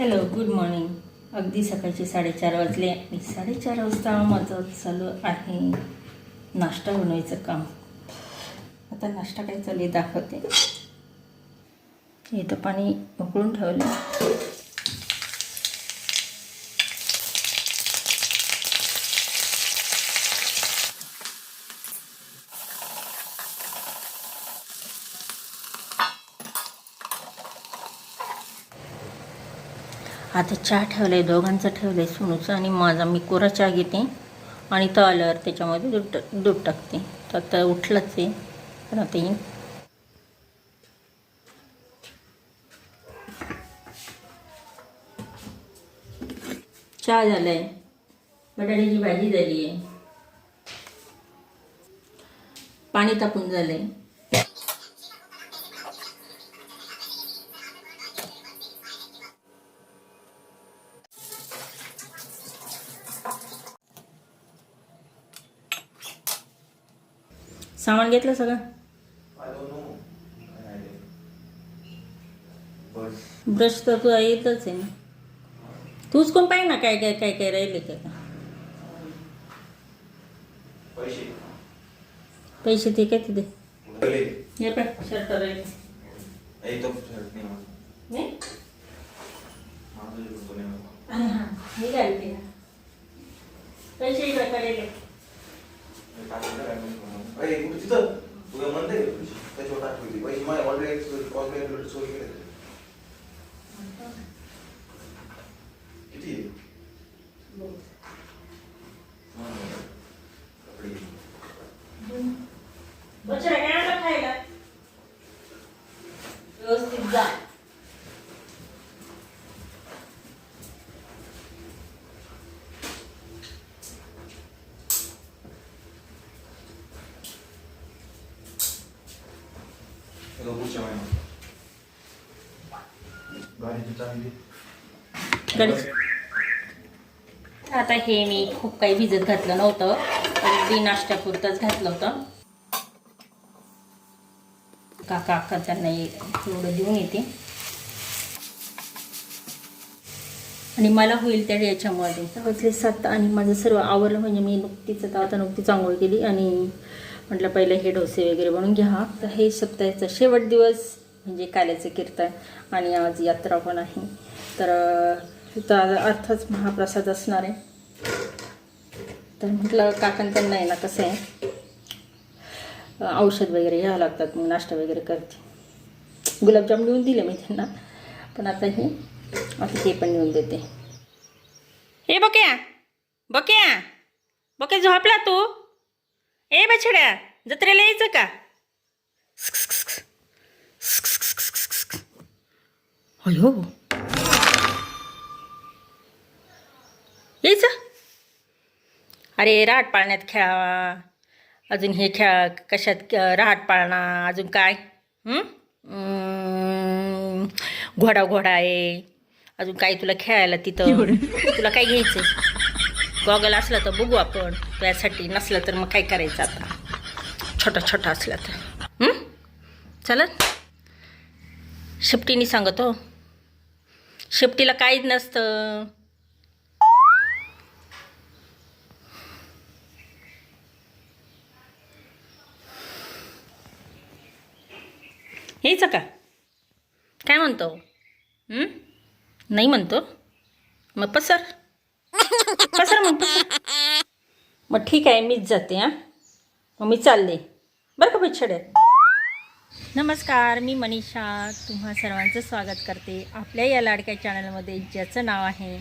Hello good morning अगदी सकाळचे साडेचार वाजले आणि साडेचार वाजता माझं चालू आहे. नाश्ता बनवायचं काम. आता नाश्ता काय चालू आहे दाखवते. इथं पाणी उकळून ठेवलं. आता चहा ठेवला आहे दोघांचं ठेवलं आहे सोनूचं आणि माझा. मी कोरा चहा घेते आणि तो आल्यावर त्याच्यामध्ये दूध दूध टाकते. तर आता उठलंच आहे. पण आता येईन. चहा झाला आहे बटाट्याची भाजी झाली आहे पाणी तापून झालं आहे सामान घेतलं सगळं? ब्रश तर तुला येतच आहे ना. तूच कोण पाहिजे ना काय काय काय काय राहिले काय का पैसे ते काय तिथे? हे पण शर्ट राहिले. ए, तो शर्ट नाही माझा. नाही माझा शर्ट तो नाही माझा. हां, हां. हे काय ते पैसे इकडे करेल मी टाकलं काय माहिती कोणाला. ए, कुठे तिथं? तू काय म्हणते का पैसे? त्याच्यावर टाकली होती. पैसे माझ्या already call calculator सोय केले. किती आहे? हा, कपडे. बच्चा काय आणलं खायला व्यवस्थित जा हे बघ, पुढच्या महिन्यात. गाडीची चावी दे. गाडी- आता हे मी खूप काही भिजत घातलं नव्हतं. अगदी नाश्त्यापुरतंच घातलं होतं. काका अक्का त्यांना एक थोडं देऊन येते. आणि मला होईल त्या याच्यामध्ये. वाजले सात आणि माझं सर्व आवरलं म्हणजे मी नुकतीच आता आता नुकतीच आंघोळ केली आणि म्हटलं पहिलं हे डोसे वगैरे बनवून घ्या. तर हे सप्ताहाचा शेवट दिवस म्हणजे काल्याचं कीर्तन आणि आज यात्रा पण आहे. तर अं, अर्थाच महाप्रसाद असणार आहे. तर म्हटलं काकण त्यांना आहे ना कसं आहे औषध वगैरे घ्यावं लागतात मग नाश्ता वगैरे करते. गुलाबजाम लिहून दिले मी त्यांना पण आता हे आता ते पण लिहून देते. हे बक्या बक्या बक्या झोपला तू? ए बछड्या जत्रेला यायचं का? अयो. यायचं? अरे राहट पाळण्यात खेळावा. अजून हे खेळा कशात राहट पाळणा अजून काय? घोडा घोडा आहे. अजून काही तुला खेळायला तिथं? तुला काय घ्यायचं गॉगल असला तर बघू आपण. त्यासाठी नसलं तर मग काय करायचं आता? छोटा छोटा असला तर. चालत शेपटीने सांगतो. शेपटीला काहीच नसतं. यायचं का? काय म्हणतो? नाही म्हणतो? मग पसर. पसर मग पसर. मग ठीक आहे मीच जाते हां? मग मी चालले. बरं का पिछड्या नमस्कार मी मनीषा. तुम्हा सर्वांचं स्वागत करते आपल्या या लाडक्या चॅनलमध्ये ज्याचं नाव आहे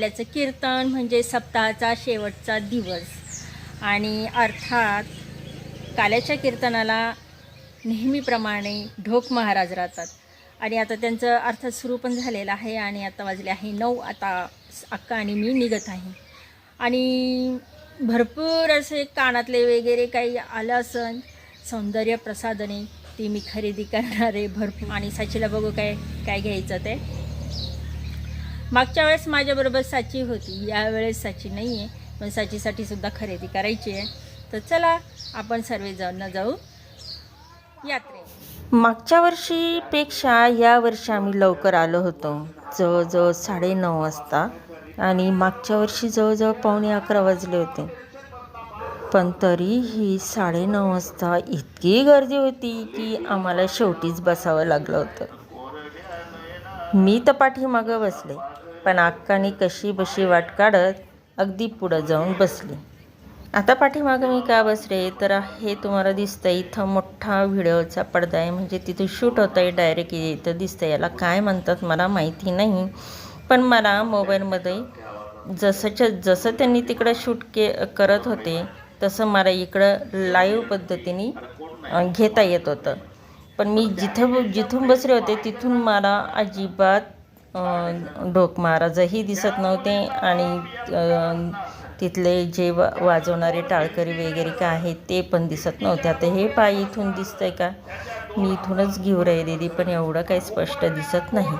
काल्याचं कीर्तन म्हणजे सप्ताहाचा शेवटचा दिवस. आणि अर्थात काल्याच्या कीर्तनाला नेहमीप्रमाणे ढोक महाराज राहतात. आणि आता त्यांचं अर्थात सुरू पण झालेलं आहे आणि आता वाजले आहे नऊ आता अक्का आणि मी निघत आहे. आणि भरपूर असे कानातले वगैरे काही आलं असन सौंदर्य प्रसाधने ती मी खरेदी करणार आहे भरपूर. आणि साचीला बघू काय काय घ्यायचं ते. मागच्या वेळेस माझ्याबरोबर साची होती. यावेळेस साची नाही आहे पण साचीसाठी सुद्धा खरेदी करायची आहे. तर चला आपण सर्वजण जाऊ यात्रे मागच्या वर्षीपेक्षा या वर्षी आम्ही लवकर आलो होतो. जवळजवळ साडेनऊ वाजता आणि मागच्या वर्षी जवळजवळ पावणे अकरा वाजले होते. पण तरीही साडेनऊ वाजता इतकी गर्दी होती की आम्हाला शेवटीच बसावं लागलं होतं. मी तर पाठीमागं बसले. पण अक्कानी कशी बशी वाट काढत अगदी पुढं जाऊन बसली. आता पाठीमागं मी का बसले? तर हे तुम्हाला दिसतंय इथं मोठा व्हिडिओचा पडदा आहे. म्हणजे तिथे शूट होतं आहे डायरेक्ट इथं दिसतं याला काय म्हणतात मला माहिती नाही. पण मला मोबाईलमध्ये जसंच्या जसं त्यांनी तिकडं शूट के करत होते तसं मला इकडं लाईव्ह पद्धतीने घेता येत होतं. पण मी जिथं जिथून बसले होते तिथून मला अजिबात ढोक महाराजही दिसत नव्हते आणि तिथले जे वा वाजवणारे टाळकरी वगैरे काय आहेत ते पण दिसत नव्हते. आता हे पाय इथून दिसतंय का? मी इथूनच घेऊ राहिलेली पण एवढं काही स्पष्ट दिसत नाही.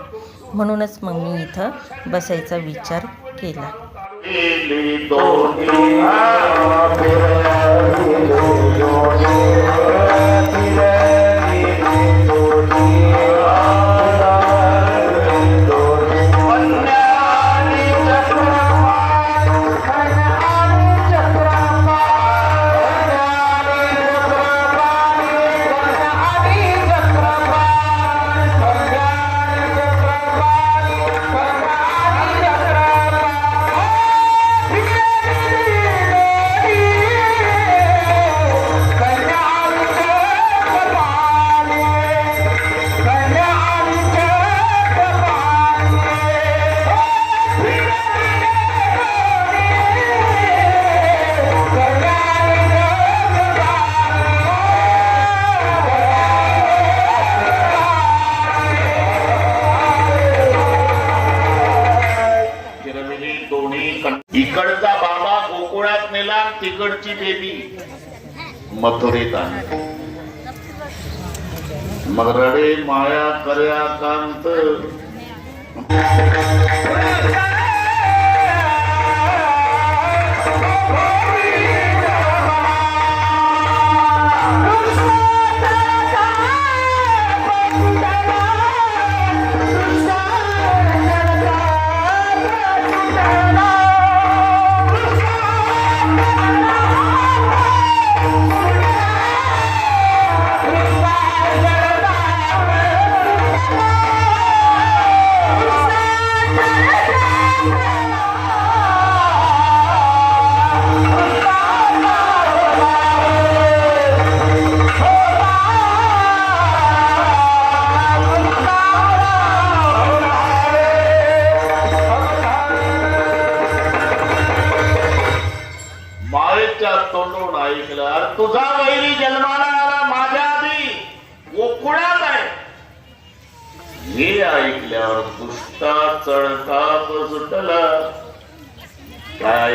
म्हणूनच मग मी इथं बसायचा विचार केला. फिरविली मथुरेत आहे मग रडे माया कर्या कांत।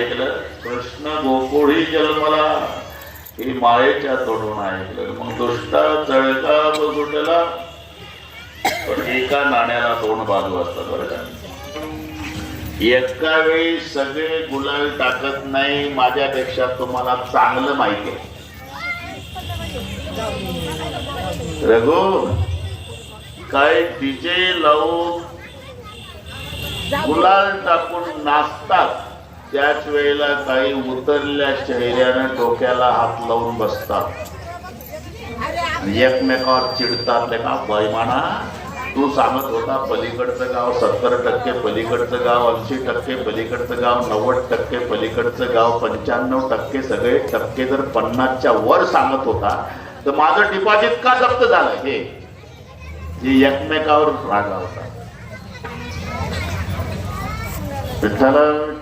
ऐकलं कृष्ण गोकुळी जन्मला ही माळेच्या तोडून ऐकलं. मग दुष्टा चळका सुटला पण एका नाण्याला दोन बाजू असतात बरं का. एका वेळी सगळे गुलाल टाकत नाही माझ्यापेक्षा तुम्हाला चांगलं माहिती आहे. रघु काय डीजे लावून गुलाल टाकून नाचतात? त्याच वेळेला काही उतरल्या चेहऱ्यानं डोक्याला हात लावून बसतात. एकमेकावर चिडतात. ले का बैमाना तू सांगत होता पलीकडचं गाव सत्तर टक्के पलीकडचं गाव ऐंशी टक्के पलीकडचं गाव नव्वद टक्के पलीकडचं गाव पंच्याण्णव टक्के सगळे टक्के जर पन्नासच्या वर सांगत होता तर माझं डिपॉझिट का जप्त झालं? हे जे एकमेकावर रागावतात विठ्ठल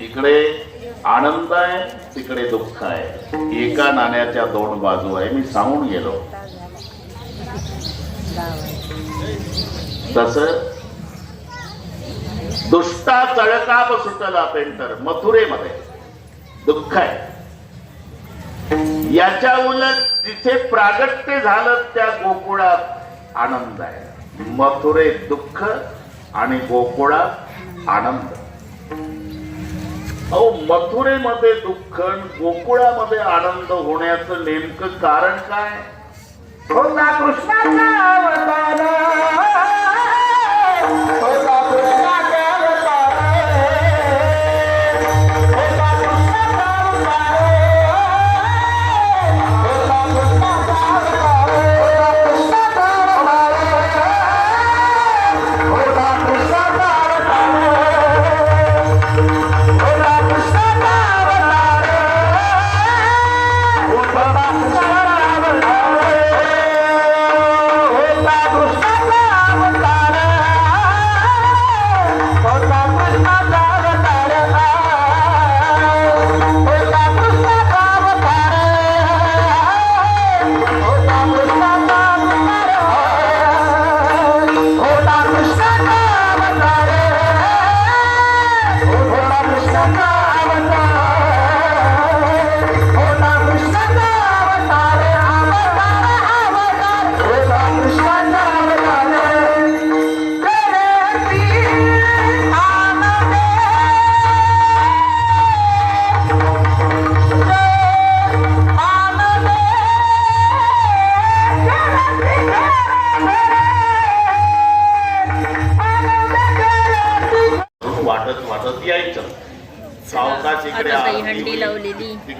इकडे आनंद आहे तिकडे दुःख आहे. एका नाण्याच्या दोन बाजू आहे. मी सांगून गेलो. तस दुष्टा चळकाप सुटला पेंटर मथुरेमध्ये. दुःख आहे. याच्या उलट जिथे प्रागट्य झालं त्या गोकुळात आनंद आहे. मथुरे दुःख आणि गोकुळात आनंद. अहो मथुरेमध्ये दुःख आणि गोकुळामध्ये आनंद होण्याचं नेमकं कारण काय? होता कृष्णाचा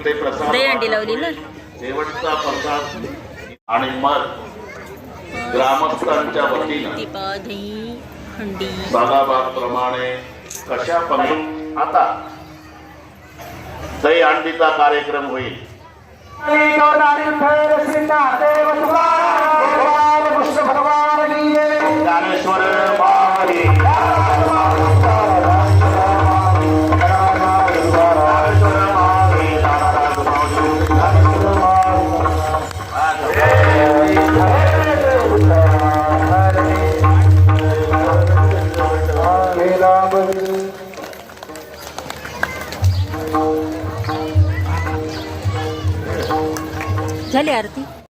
तिकडे प्रसाद दहीहंडी लावली ना? शेवटचा प्रसाद आणि मग ग्रामस्थांच्या वतीनं दीपा दही हंडी प्रमाणे कशा पद्धत आता दही अंडीचा कार्यक्रम होईल. Dale, Arti.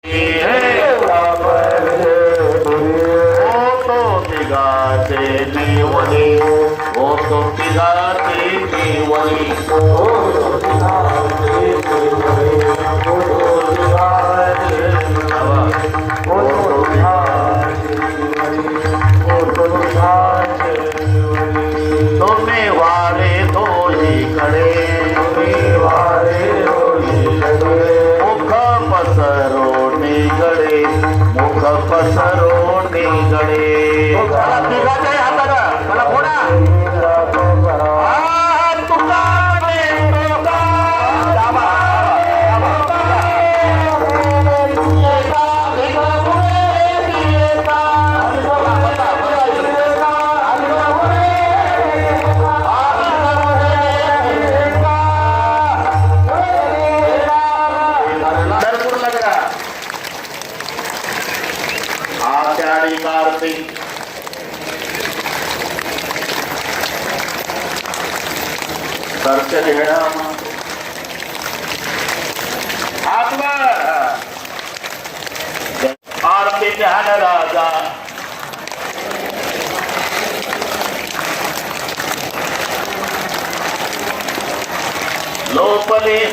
लावले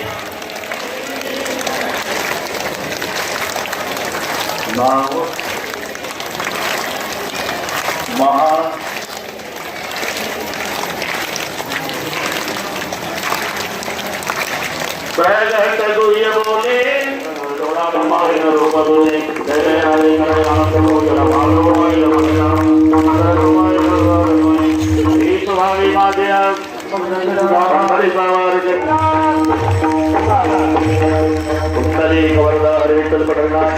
नाव महान प्रगट बोले डोळा ब्रह्मावे रूप बोले जय हरे नरो जय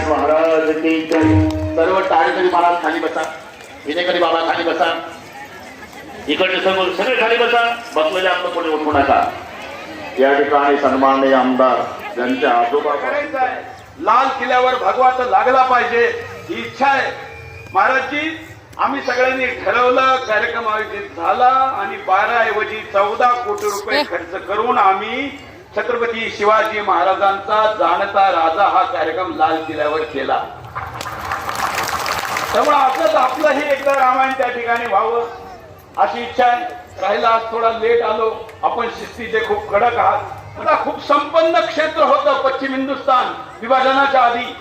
महाराज की जय. सर्व टाळेकरी महाराज खाली बसा. विनेकरी बाबा खाली बसा. इकडचे समोर सगळे खाली बसा. बसलेले आपलं कोणी उठू नका. या ठिकाणी सन्माननीय आमदार ज्यांच्या आजोबा. लाल किल्ल्यावर भगवा तर लागला पाहिजे. ही इच्छा आहे. महाराजजी आम्ही सगळ्यांनी ठरवलं कार्यक्रम आयोजित झाला आणि बारा ऐवजी चौदा कोटी रुपये खर्च करून आम्ही छत्रपती शिवाजी महाराजांचा जाणता राजा हा कार्यक्रम लाल किल्ल्यावर केला. त्यामुळे असंच आपलंही एकदा रामायण त्या ठिकाणी व्हावं अशी इच्छा आहे. राहिला आज थोडा लेट आलो आपण शिस्तीचे खूप कडक आहात. आता खूप संपन्न क्षेत्र होतं पश्चिम हिंदुस्थान विभाजनाच्या आधी.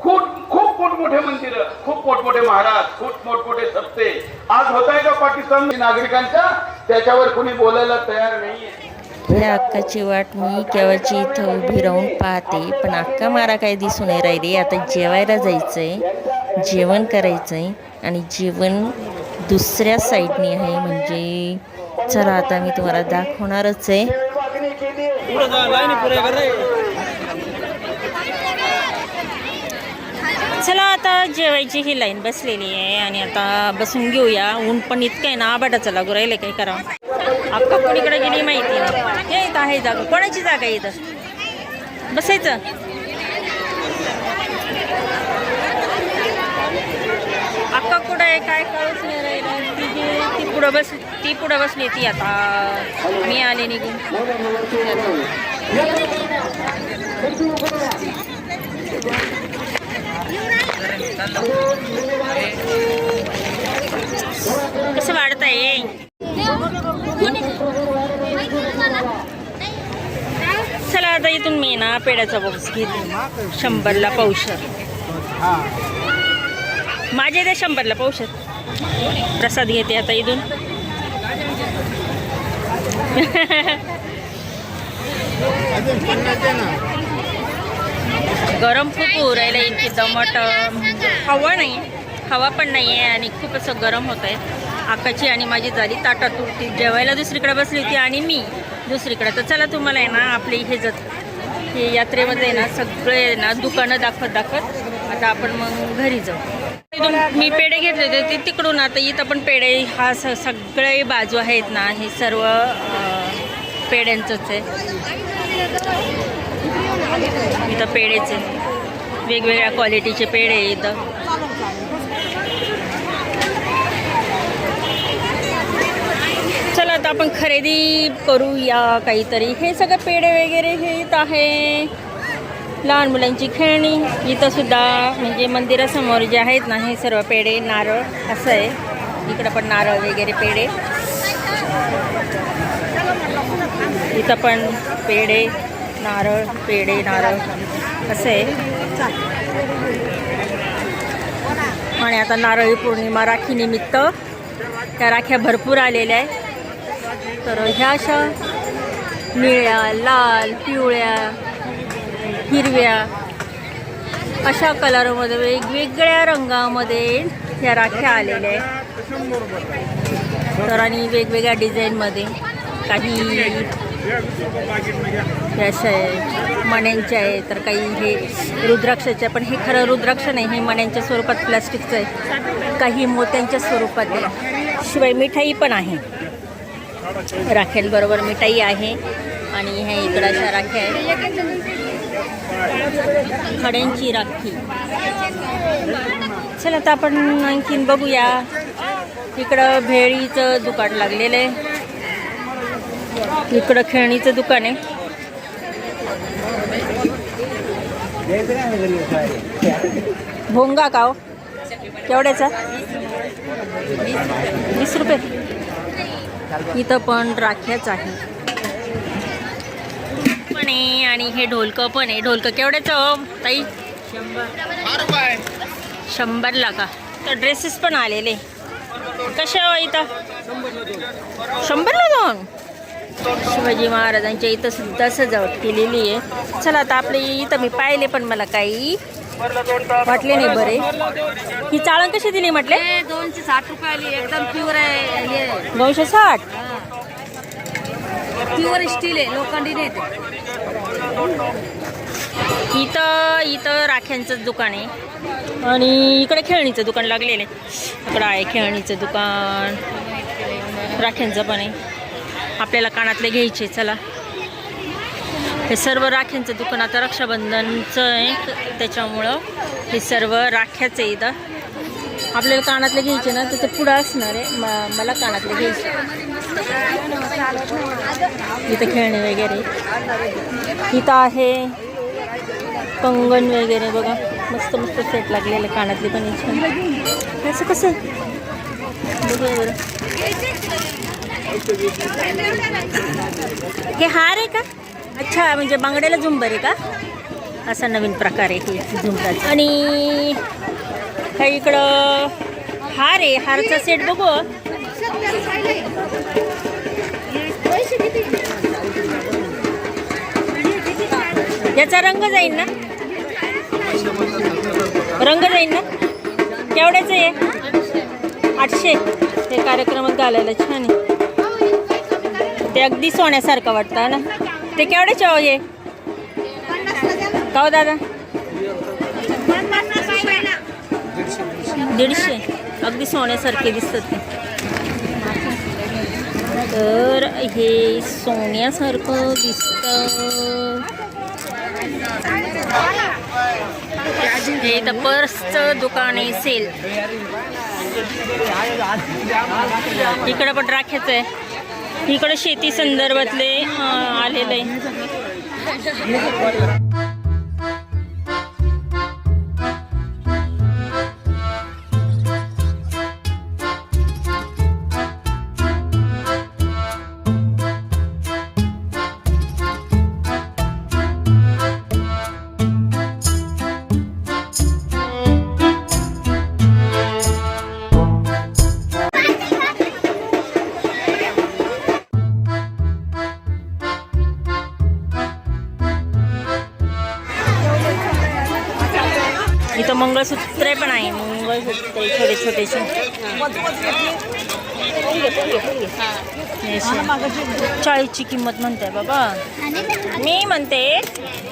खूप खूप मोठमोठे मंदिर खूप मोठमोठे महाराज खूप मोठमोठे सत्ते आज होत आहे का पाकिस्तान? नागरिकांच्या त्याच्यावर कुणी बोलायला तयार नाहीये. ह्या अक्काची वाट मी केव्हाची इथं उभी राहून पाहते पण अक्का मारा काय दिसून नाही राहिली. आता जेवायला जायचंय जेवण करायचंय आणि जेवण दुसऱ्या साईडने आहे. म्हणजे चला आता मी तुम्हाला दाखवणारच आहे. चला आता जेवायची ही लाईन बसलेली आहे आणि आता बसून घेऊया. ऊन पण इतकं आहे ना आबाटाचं लागू राहिलं काही करा अक्का कोणीकडे गेली माहिती नाही. हे इथं आहे जागा. कोणाची जागा आहे इथं? बसायचं. अक्का कुठं आहे? काय कळूच नाही राहिलं. ती ती पुढं बस ती पुढं बसली ती आता. मी आले निघून कसं वाढतंय चला आता इथून मी ना पेड्याचा बॉक्स घेते. शंभरला पावशर. माझे ते शंभरला पावशर. प्रसाद घेते आता इथून. गरम खूप उरायला इतकी दमट. हवा नाही. हवा पण नाही आहे आणि खूप असं गरम होत आहे. आकाची आणि माझी झाली ताटात तुटती जेवायला दुसरीकडे बसली होती आणि मी. दुसरीकडे तर चला तुम्हाला आहे ना आपले हे जात हे यात्रेमध्ये आहे ना सगळे आहे ना दुकानं दाखवत दाखवत आता आपण मग घरी जाऊ. इथून मी पेढे घेतले होते ते तिकडून आता इथं पण पेढे हा स सगळे बाजू आहेत ना हे सर्व पेढ्यांचंच आहे. इथं पेढेचे वेगवेगळ्या क्वालिटीचे पेढे इथं चला आता आपण खरेदी करूया काहीतरी. हे सगळं पेढे वगैरे हे इथं आहे. लहान मुलांची खेळणी. इथं सुद्धा म्हणजे मंदिरासमोर जे आहेत ना हे सर्व पेढे नारळ असं आहे. इकडं पण नारळ वगैरे पेढे. इथं पण पेढे नारळ पेढे नारळ असं आहे. आणि आता नारळी पौर्णिमा राखीनिमित्त त्या राख्या भरपूर आलेल्या आहेत. तर ह्या अशा निळ्या लाल पिवळ्या हिरव्या अशा कलरमध्ये वेगवेगळ्या रंगामध्ये ह्या राख्या आलेल्या आहेत. तर आणि वेगवेगळ्या डिझाईनमध्ये काही हे अशा आहे मण्यांच्या आहे तर काही हे रुद्राक्षाचे पण हे खरं रुद्राक्ष नाही. हे मण्यांच्या स्वरूपात प्लास्टिकचं आहे. काही मोत्यांच्या स्वरूपात आहे. शिवाय मिठाई पण आहे. राख्यांबरोबर मिठाई आहे आणि ह्या इकडं अशा राख्या आहेत. खड्यांची राखी. चला आता आपण आणखीन बघूया. इकडं भेळीचं दुकान लागलेलं आहे. इकडं खेळणीचं दुकान आहे. भोंगा का हो? केवढ्याचा? वीस रुपये. इथं पण राख्याच आहे. पण आहे आणि हे ढोलकं पण आहे ढोलकं केवढ्याचं हो, ताई? शंभर शंभरला का तर ड्रेसेस पण आलेले. कसे हो इथं? शंभरला दोन शिवाजी महाराजांच्या इथं सुद्धा सजावट केलेली आहे. चला आता आपले इथं मी पाहिले पण मला काही वाटले नाही बरे. ही चाळण कशी दिली म्हटले? दोनशे साठ रुपये आली एकदम प्युअर आहे दोनशे साठ? प्युअर स्टील आहे लोखंडी नाही ते. इथं इथं राख्यांचं दुकान आहे. आणि इकडे खेळणीचं दुकान लागलेलं आहे. इकडं आहे खेळणीचं दुकान. राख्यांचं पण आहे. आपल्याला कानातले घ्यायचे चला. हे सर्व राख्यांचं दुकान आता रक्षाबंधनचं आहे त्याच्यामुळं हे सर्व राख्याचं आहे इथं. आपल्याला कानातले घ्यायचे ना तर ते पुढं असणार आहे. म- मला कानातले घ्यायचे इथं खेळणे वगैरे. इथं आहे कंगन वगैरे बघा. मस्त मस्त सेट लागलेले कानातले पण इच्छा असं कसं? बघूया बरं. हे हार आहे का? अच्छा म्हणजे बांगड्याला झुंबर आहे का? असा नवीन प्रकार आहे हे झुंबराचा. आणि हा इकडं हार आहे हारचा सेट बघू. याचा रंग जाईल ना? रंग जाईल ना? केवढ्याचं आहे? आठशे. ते कार्यक्रमात घालायला छान आहे. ते अगदी सोन्यासारखं वाटतं ना? ते केवढ्याचे हो हे का दादा. दीडशे. अगदी सोन्यासारखे दिसतात ते. तर हे सोन्यासारखं दिसतं. हे इथं पर्सचं दुकान आहे सेल. इकडं पण राख्याचं आहे. इकडं शेती संदर्भातले आलेलं. आहे इथं मंगळसूत्रे पण आहे. मंगळसूत्रे छोटे छोटेसे चाळीसची किंमत म्हणते बाबा. मी म्हणते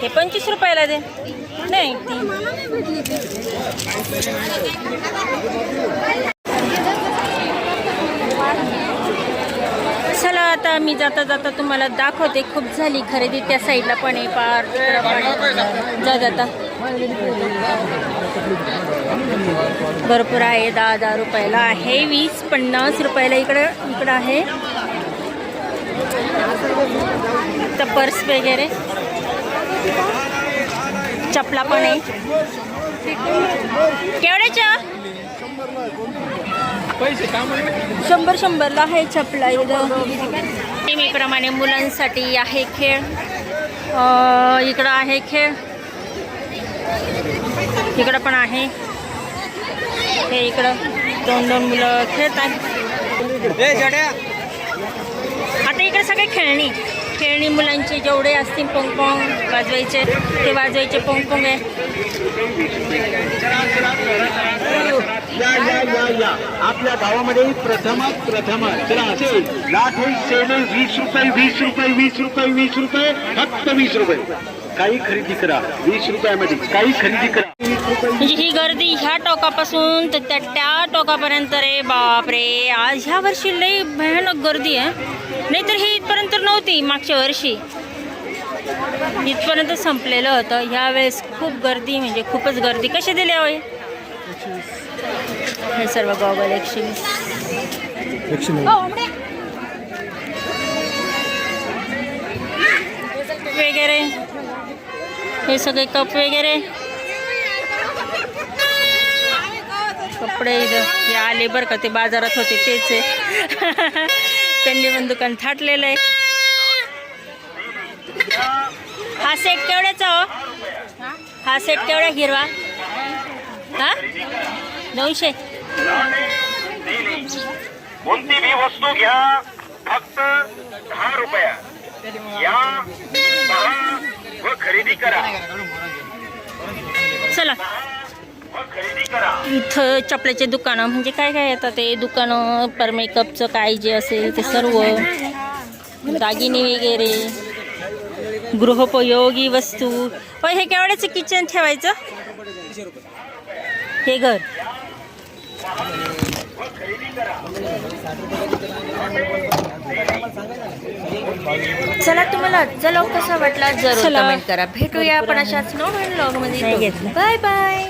हे पंचवीस रुपयाला दे. नाही ती. चला आता मी जाता जाता तुम्हाला दाखवते. खूप झाली खरेदी. त्या साईडला पण आहे पार तिकडं पण जा जाता भरपूर आहे दहा दहा रुपयाला आहे वीस पन्नास रुपयाला इकडं इकडं आहे. तर पर्स वगैरे. चपला पण आहे. केवढ्याच्या? शंभर शंभरला आहे चपला इकडं नेहमीप्रमाणे मुलांसाठी आहे खेळ. इकडं आहे खेळ. इकडं पण आहे. हे इकडं दोन दोन मुलं खेळतात आता इकडे सगळे खेळणी. खेळणी मुलांचे जेवढे असतील पोंग पोंग वाजवायचे ते वाजवायचे पोंग पोंग आहे. या या या या. आपल्या गावामध्ये प्रथमच प्रथम लाख होईल वीस रुपये वीस रुपये वीस रुपये वीस रुपये फक्त वीस रुपये. काही खरेदी करा. वीस रुपयामध्ये काही खरेदी करा. म्हणजे ही गर्दी ह्या टोकापासून तर त्या त्या टोकापर्यंत रे बापरे. आज ह्या वर्षी लई भयानक गर्दी आहे. नाहीतर ही इथपर्यंत नव्हती मागच्या वर्षी. इथपर्यंत संपलेलं होतं. ह्या वेळेस खूप गर्दी म्हणजे खूपच गर्दी. कशी दिली होय हे सर्व गॉगल एकशे वगैरे. हे सगळे कप वगैरे. कपडे इथं हे आले बरं का ते बाजारात होते तेच आहे. त्यांनी पण दुकान थाटलेलं आहे. हा सेट केवढ्याचा हो. हा सेट केवढा हिरवा. हा? दोनशे. कोणती बी वस्तू घ्या फक्त दहा रुपया. या व खरेदी करा. चला. इथं चपल्याचे दुकानं म्हणजे काय काय येतात ते दुकानं पर मेकअपचं काय जे असेल ते सर्व. दागिने वगैरे गृहोपयोगी वस्तू. व हे केवढ्याचं किचन ठेवायचं? हे घर. चला तुम्हाला आजचा लॉग कसा वाटला? जरूर. कमेंट करा. भेटूया आपण अशाच नवीन लॉगमध्ये. Bye bye